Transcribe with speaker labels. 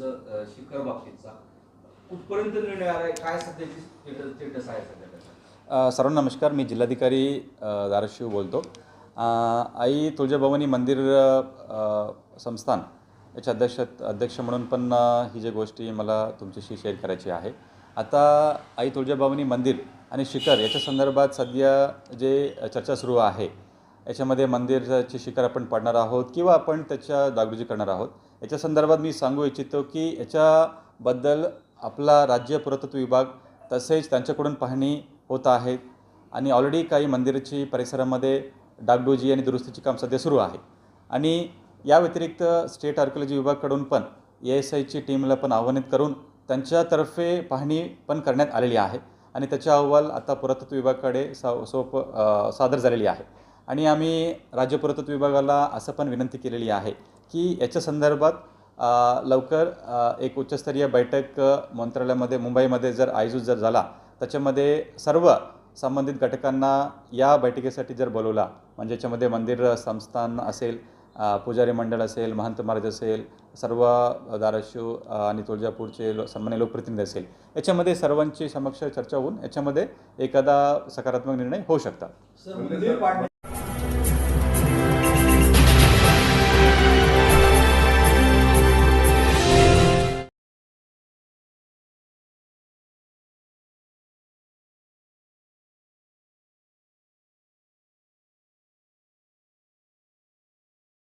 Speaker 1: कर बाबतीतचा कुठपर्यंत निर्णय आलाय? काय सध्याची स्टेटस आहे सध्या
Speaker 2: सर्वांना नमस्कार मी जिल्हाधिकारी धाराशिव बोलतो. आई तुळजाभवानी मंदिर संस्थान याचे अध्यक्ष अध्यक्ष म्हणून पण ही जी गोष्टी मला तुमच्याशी शेअर करायची आहे. आता आई तुळजाभवानी मंदिर आणि शिखर याच्या संदर्भात सध्या जे चर्चा सुरू आहे याच्यामध्ये मंदिराची शिखर आपण पाडणार आहोत किंवा आपण त्याच्या दागबुजी करणार आहोत याच्या संदर्भात मी सांगू इच्छितो की याच्याबद्दल आपला राज्य पुरातत्व विभाग तसेच त्यांच्याकडून पाहणी होत आहेत आणि ऑलरेडी काही मंदिराची परिसरामध्ये डागडुजी आणि दुरुस्तीचे काम सध्या सुरू आहे. आणि या व्यतिरिक्त स्टेट आर्किओलॉजी विभागाकडून पण ए एस आयची टीमला पण आव्हानित करून त्यांच्यातर्फे पाहणी पण करण्यात आलेली आहे आणि त्याचा अहवाल आता पुरातत्व विभागाकडे सा सोप सादर झालेली आहे. आणि आम्ही राज्य पुरातत्व विभागाला असं पण विनंती केलेली आहे की याच्या संदर्भात लवकर एक उच्चस्तरीय बैठक मंत्रालयामध्ये मुंबईमध्ये जर आयोजित जर झाला त्याच्यामध्ये सर्व संबंधित घटकांना या बैठकीसाठी जर बोलवला म्हणजे याच्यामध्ये मंदिर संस्थान असेल पुजारी मंडळ असेल महंत महाराज असेल सर्व धाराशिव आणि तुळजापूरचे लो सन्मान्य लोकप्रतिनिधी असेल याच्यामध्ये सर्वांची समक्ष चर्चा होऊन याच्यामध्ये एखादा सकारात्मक निर्णय होऊ शकतात.